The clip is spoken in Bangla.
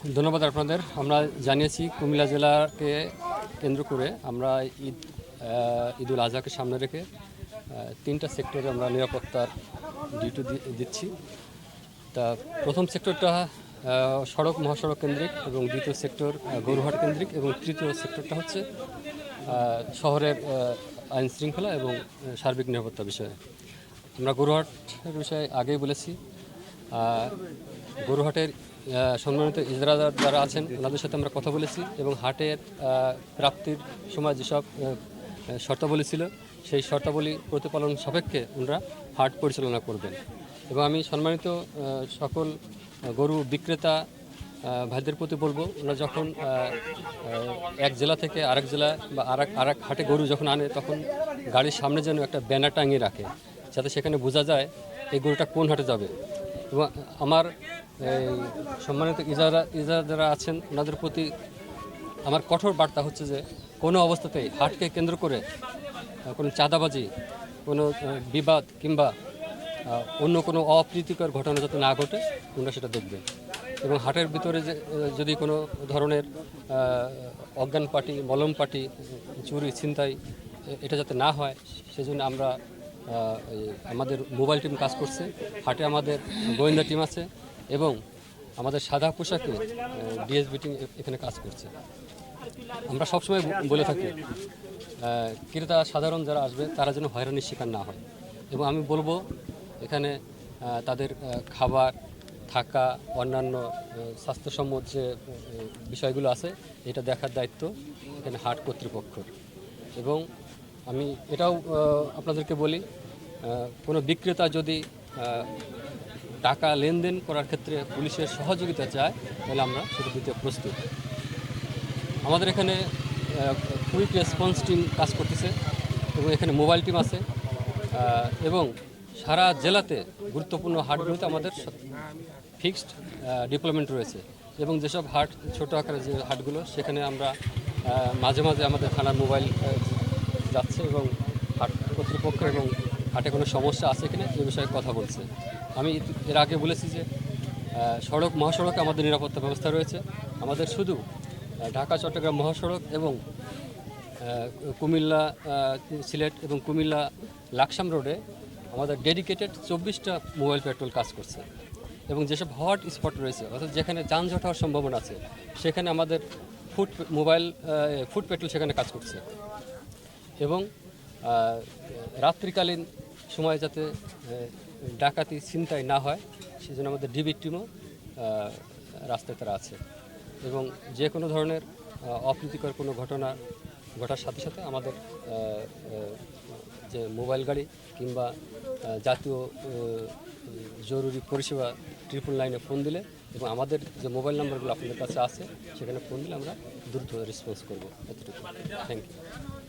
ধন্যবাদ আপনাদের। আমরা জানিয়েছি কুমিল্লা জেলাকে কেন্দ্র করে আমরা ঈদ ঈদুল আজহাকে সামনে রেখে তিনটা সেক্টরে আমরা নিরাপত্তার ডিউটি দিচ্ছি। তা প্রথম সেক্টরটা সড়ক মহাসড়ক কেন্দ্রিক এবং দ্বিতীয় সেক্টর গরুহাট কেন্দ্রিক এবং তৃতীয় সেক্টরটা হচ্ছে শহরের আইন শৃঙ্খলা এবং সার্বিক নিরাপত্তা বিষয়ে। আমরা গরুহাটের বিষয়ে আগেই বলেছি গরুহাটের সম্মানিত ইজরাদার যারা আছেন, ওনাদের সাথে আমরা কথা বলেছি এবং হাটের প্রাপ্তির সময় যেসব শর্তাবলী ছিল, সেই শর্তাবলী প্রতিপালন সাপেক্ষে ওনারা হাট পরিচালনা করবেন। এবং আমি সম্মানিত সকল গরু বিক্রেতা ভাইদের প্রতি বলব, ওনারা যখন এক জেলা থেকে আরেক জেলা বা আরেক আরেক হাটে গরু যখন আনে, তখন গাড়ির সামনে যেন একটা ব্যানার টাঙিয়ে রাখে, যাতে সেখানে বোঝা যায় এই গরুটা কোন হাটে যাবে। এবং আমার সম্মানিত ইজারা ইজারা যারা আছেন, ওনাদের প্রতি আমার কঠোর বার্তা হচ্ছে যে, কোনো অবস্থাতেই হাটকে কেন্দ্র করে কোনো চাঁদাবাজি, কোনো বিবাদ কিংবা অন্য কোনো অপ্রীতিকর ঘটনা যাতে না ঘটে, তোমরা সেটা দেখবে। এবং হাটের ভিতরে যে যদি কোনো ধরনের অজ্ঞান পার্টি, মলম পার্টি, চুরি, ছিনতাই এটা যাতে না হয়, সেজন্য আমরা আমাদের মোবাইল টিম কাজ করছে, হাটে আমাদের গোয়েন্দা টিম আছে এবং আমাদের সাদা পোশাকে ডিএসবি টিম এখানে কাজ করছে। আমরা সবসময় বলে থাকি ক্রেতা সাধারণ যারা আসবে, তারা যেন হয়রানির শিকার না হয়। এবং আমি বলব, এখানে তাদের খাবার, থাকা, অন্যান্য স্বাস্থ্যসম্মত যে বিষয়গুলো আছে, এটা দেখার দায়িত্ব এখানে হাট কর্তৃপক্ষের। এবং আমি এটাও আপনাদেরকে বলি কোনো বিক্রেতা যদি টাকা লেনদেন করার ক্ষেত্রে পুলিশের সহযোগিতা চায়, তাহলে আমরা সেটা দিতে প্রস্তুত। আমাদের এখানে কুইক রেসপন্স টিম কাজ করতেছে এবং এখানে মোবাইল টিম আছে এবং সারা জেলাতে গুরুত্বপূর্ণ হাটগুলোতে আমাদের ফিক্সড ডিপ্লয়মেন্ট রয়েছে। এবং যেসব হাট ছোট আকারের যে হাটগুলো সেখানে আমরা মাঝে মাঝে আমাদের থানার মোবাইল যাচ্ছে এবং হাট, কর্তৃপক্ষ এবং হাটে কোনো সমস্যা আছে কিনা এ বিষয়ে কথা বলছে। আমি এর আগে বলেছি যে সড়ক, মহাসড়কে আমাদের নিরাপত্তা ব্যবস্থা রয়েছে। আমাদের শুধু ঢাকা, চট্টগ্রাম মহাসড়ক এবং কুমিল্লা সিলেট এবং কুমিল্লা, লাকসাম রোডে আমাদের ডেডিকেটেড চব্বিশটা মোবাইল পেট্রোল কাজ করছে। এবং যেসব হট স্পট রয়েছে, অর্থাৎ যেখানে যানজট হওয়ার সম্ভাবনা আছে, সেখানে আমাদের ফুট, মোবাইল ফুট পেট্রোল সেখানে কাজ করছে। এবং রাত্রিকালীন সময় যাতে ডাকাতি ছিনতাই না হয়, সেজন্য আমাদের ডিবি টিমও রাস্তায় তারা আছে। এবং যে কোনো ধরনের অপ্রীতিকর কোনো ঘটনা ঘটার সাথে সাথে আমাদের যে মোবাইল গাড়ি কিংবা জাতীয় জরুরি পরিষেবা ট্রিপল লাইনে ফোন দিলে এবং আমাদের যে মোবাইল নাম্বারগুলো আপনাদের কাছে আছে, সেখানে ফোন দিলে আমরা দ্রুত রেসপন্স করব। এতটুকু। Thank you.